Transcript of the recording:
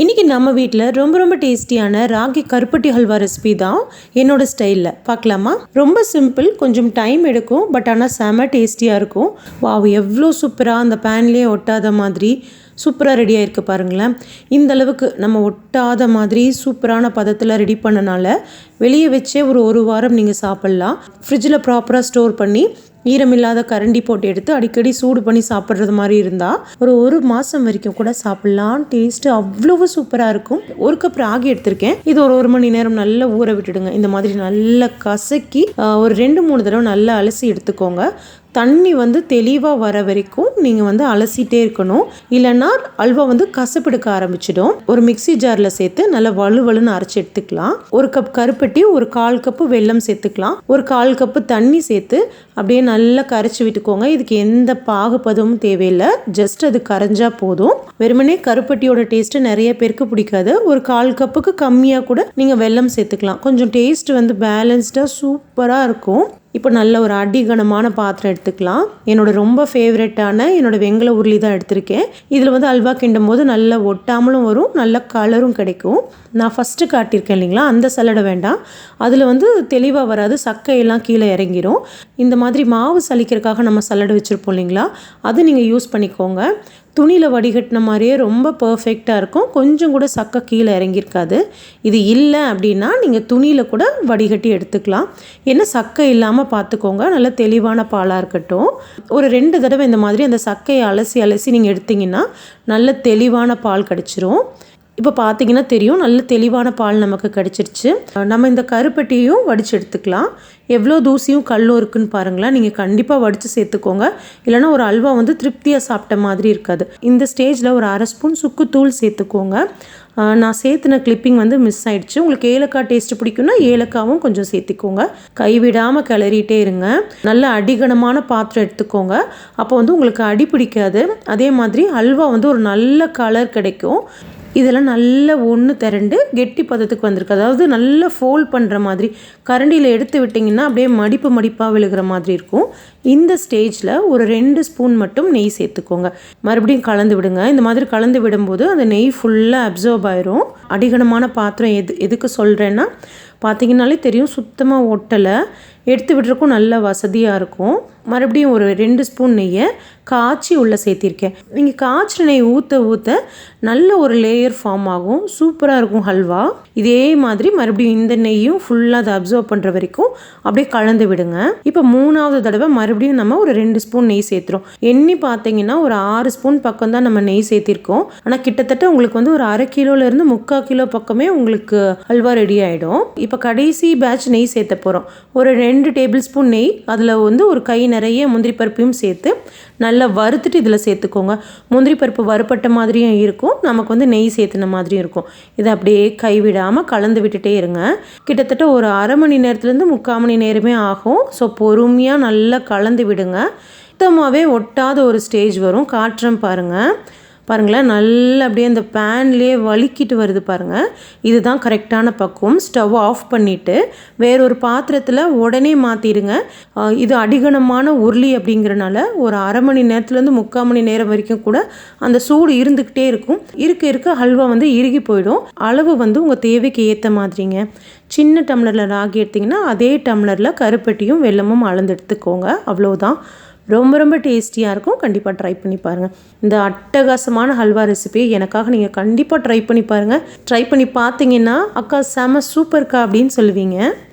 இன்றைக்கி நம்ம வீட்டில் ரொம்ப ரொம்ப டேஸ்டியான ராகி கருப்பட்டி ஹல்வா ரெசிபி தான் என்னோட ஸ்டைலில் பார்க்கலாமா? ரொம்ப சிம்பிள் கொஞ்சம் டைம் எடுக்கும் பட் ஆனால் செம டேஸ்டியாக இருக்கும். வாவ் எவ்வளோ சூப்பராக அந்த பேன்லேயே ஒட்டாத மாதிரி சூப்பராக ரெடி ஆகிருக்கு பாருங்களேன். இந்த அளவுக்கு நம்ம ஒட்டாத மாதிரி சூப்பரான பதத்தில் ரெடி பண்ணனால வெளியே வச்சே ஒரு ஒரு வாரம் நீங்கள் சாப்பிட்லாம். ஃப்ரிட்ஜில் ப்ராப்பராக ஸ்டோர் பண்ணி ஈரமில்லாத கரண்டி போட்டு எடுத்து அடிக்கடி சூடு பண்ணி சாப்பிட்றது மாதிரி இருந்தால் ஒரு ஒரு மாதம் வரைக்கும் கூட சாப்பிட்லாம். டேஸ்ட்டு அவ்வளவு சூப்பராக இருக்கும். ஒரு கப் ராகி எடுத்திருக்கேன். இது ஒரு ஒரு மணி நேரம் நல்லா ஊற விட்டுடுங்க. இந்த மாதிரி நல்லா கசக்கி ஒரு ரெண்டு மூணு தடவை நல்லா அலசி எடுத்துக்கோங்க. தண்ணி வந்து தெளிவாக வர வரைக்கும் நீங்கள் வந்து அலசிட்டே இருக்கணும். இல்லைன்னா அல்வா வந்து கசப்பெடுக்க ஆரம்பிச்சிடும். ஒரு மிக்சி ஜாரில் சேர்த்து நல்லா வலுவலுன்னு அரைச்சி எடுத்துக்கலாம். ஒரு கப் கருப்பட்டி ஒரு கால் கப்பு வெல்லம் சேர்த்துக்கலாம். ஒரு கால் கப்பு தண்ணி சேர்த்து அப்படியே நல்லா கரைச்சி விட்டுக்கோங்க. இதுக்கு எந்த பாகுபதமும் தேவையில்லை. ஜஸ்ட் அது கரைஞ்சா போதும். வெறுமனே கருப்பட்டியோட டேஸ்ட்டு நிறைய பேருக்கு பிடிக்காது. ஒரு கால் கப்புக்கு கம்மியாக கூட நீங்கள் வெல்லம் சேர்த்துக்கலாம். கொஞ்சம் டேஸ்ட் வந்து பேலன்ஸ்டாக சூப்பராக இருக்கும். இப்போ நல்ல ஒரு அடிகனமான பாத்திரம் எடுத்துக்கலாம். என்னோட ரொம்ப ஃபேவரட்டான என்னோட வெங்கல உருளி தான் எடுத்திருக்கேன். இதில் வந்து அல்வா கிண்டும் போது நல்லா ஒட்டாமலும் வரும் நல்ல கலரும் கிடைக்கும். நான் ஃபஸ்ட்டு காட்டியிருக்கேன் இல்லைங்களா? அந்த சலடை வேண்டாம். அதில் வந்து தெளிவாக வராது சக்கையெல்லாம் கீழே இறங்கிரும். இந்த மாதிரி மாவு சலிக்கிறதுக்காக நம்ம சலடை வச்சுருப்போம் இல்லைங்களா? அது நீங்கள் யூஸ் பண்ணிக்கோங்க. துணியில் வடிகட்டின மாதிரியே ரொம்ப பர்ஃபெக்டாக இருக்கும். கொஞ்சம் கூட சக்கை கீழே இறங்கியிருக்காது. இது இல்லை அப்படின்னா நீங்கள் துணியில் கூட வடிகட்டி எடுத்துக்கலாம். என்ன சக்கை இல்லாமல் பார்த்துக்கோங்க. நல்ல தெளிவான பாலாக இருக்கட்டும். ஒரு ரெண்டு தடவை இந்த மாதிரி அந்த சக்கையை அலசி அலசி நீங்கள் எடுத்திங்கன்னா நல்ல தெளிவான பால் கிடச்சிரும். இப்போ பார்த்தீங்கன்னா தெரியும். நல்ல தெளிவான பால் நமக்கு கிடச்சிருச்சு. நம்ம இந்த கருப்பட்டியையும் வடித்து எடுத்துக்கலாம். எவ்வளோ தூசியும் கல்லும் இருக்குன்னு பாருங்களேன். நீங்கள் கண்டிப்பாக வடித்து சேர்த்துக்கோங்க. இல்லைனா ஒரு அல்வா வந்து திருப்தியாக சாப்பிட்ட மாதிரி இருக்காது. இந்த ஸ்டேஜில் ஒரு அரை ஸ்பூன் சுக்குத்தூள் சேர்த்துக்கோங்க. நான் சேர்த்துன கிளிப்பிங் வந்து மிஸ் ஆயிடுச்சு. உங்களுக்கு ஏலக்காய் டேஸ்ட் பிடிக்கும்னா ஏலக்காவும் கொஞ்சம் சேர்த்துக்கோங்க. கைவிடாமல் கிளறிட்டே இருங்க. நல்ல அடிகனமான பாத்திரம் எடுத்துக்கோங்க. அப்போ வந்து உங்களுக்கு அடி பிடிக்காது. அதே மாதிரி அல்வா வந்து ஒரு நல்ல கலர் கிடைக்கும். இதெல்லாம் நல்ல ஒன்று திரண்டு கெட்டி பதத்துக்கு வந்திருக்கு. அதாவது நல்லா ஃபோல்ட் பண்ணுற மாதிரி. கரண்டியில் எடுத்து விட்டிங்கன்னா அப்படியே மடிப்பு மடிப்பாக விழுகிற மாதிரி இருக்கும். இந்த ஸ்டேஜில் ஒரு ரெண்டு ஸ்பூன் மட்டும் நெய் சேர்த்துக்கோங்க. மறுபடியும் கலந்து விடுங்க. இந்த மாதிரி கலந்து விடும்போது அந்த நெய் ஃபுல்லாக அப்சர்வ் ஆயிரும். அடிகனமான பாத்திரம் எது எதுக்கு சொல்கிறேன்னா பார்த்தீங்கன்னாலே தெரியும் சுத்தமாக ஒட்டலை. எடுத்து விடுறக்கும் நல்ல வசதியாக இருக்கும். மறுபடியும் ஒரு ரெண்டு ஸ்பூன் நெய்யை காய்ச்சி உள்ளே சேர்த்திருக்கேன். நீங்கள் காய்ச்சின நெய் ஊற்ற ஊற்ற நல்ல ஒரு லேயர் ஃபார்ம் ஆகும். சூப்பராக இருக்கும் ஹல்வா. இதே மாதிரி மறுபடியும் இந்த நெய்யும் ஃபுல்லாக அதை அப்சர்வ் பண்ணுற வரைக்கும் அப்படியே கலந்து விடுங்க. இப்போ மூணாவது தடவை மறுபடியும் நம்ம ஒரு ரெண்டு ஸ்பூன் நெய் சேர்த்துறோம். எண்ணி பார்த்தீங்கன்னா ஒரு ஆறு ஸ்பூன் பக்கம் தான் நம்ம நெய் சேர்த்திருக்கோம். ஆனால் கிட்டத்தட்ட உங்களுக்கு வந்து ஒரு அரை கிலோலேருந்து முக்கால் கிலோ பக்கமே உங்களுக்கு அல்வா ரெடி ஆகிடும் இப்போ கடைசி பேட்ச் நெய் சேர்த்த போகிறோம் ஒரு ரெண்டு டேபிள் ஸ்பூன் நெய் அதில் வந்து ஒரு கை நிறைய முந்திரி பருப்பையும் சேர்த்து நல்லா வறுத்துட்டு இதில் சேர்த்துக்கோங்க. முந்திரி பருப்பு வறுப்பட்ட மாதிரியும் இருக்கும். நமக்கு வந்து நெய் சேர்த்துன மாதிரியும் இருக்கும். இதை அப்படியே கைவிடாமல் கலந்து விட்டுட்டே இருங்க. கிட்டத்தட்ட ஒரு அரை மணி நேரத்துலேருந்து முக்கால் மணி நேரமே ஆகும். ஸோ பொறுமையாக நல்லா கலந்து விடுங்க. சுத்தமாகவே ஒட்டாத ஒரு ஸ்டேஜ் வரும். காற்றம் பாருங்கள் பாருங்களேன் நல்லா அப்படியே அந்த பேன்லேயே வலிக்கிட்டு வருது பாருங்கள் இதுதான் கரெக்டான பக்குவம். ஸ்டவ் ஆஃப் பண்ணிவிட்டு வேறொரு பாத்திரத்தில் உடனே மாற்றிடுங்க இது அடிகனமான உருளி அப்படிங்கிறனால ஒரு அரை மணி நேரத்துலேருந்து முக்கால் மணி நேரம் வரைக்கும் கூட அந்த சூடு இருந்துக்கிட்டே இருக்கும். இருக்க இருக்க ஹல்வா வந்து இறுகி போயிடும். அளவு வந்து உங்கள் தேவைக்கு ஏற்ற மாதிரிங்க. சின்ன டம்ளரில் ராகி எடுத்திங்கன்னா அதே டம்ளரில் கருப்பட்டியும் வெள்ளமும் அளந்து எடுத்துக்கோங்க. அவ்வளோதான் ரொம்ப ரொம்ப டேஸ்டியாக இருக்கும். கண்டிப்பாக ட்ரை பண்ணி பாருங்கள் இந்த அட்டகாசமான ஹல்வா ரெசிபி எனக்காக நீங்கள் கண்டிப்பாக ட்ரை பண்ணி பாருங்கள் ட்ரை பண்ணி பார்த்தீங்கன்னா அக்கா செம சூப்பர்க்கா அப்படின்னு சொல்லுவீங்க.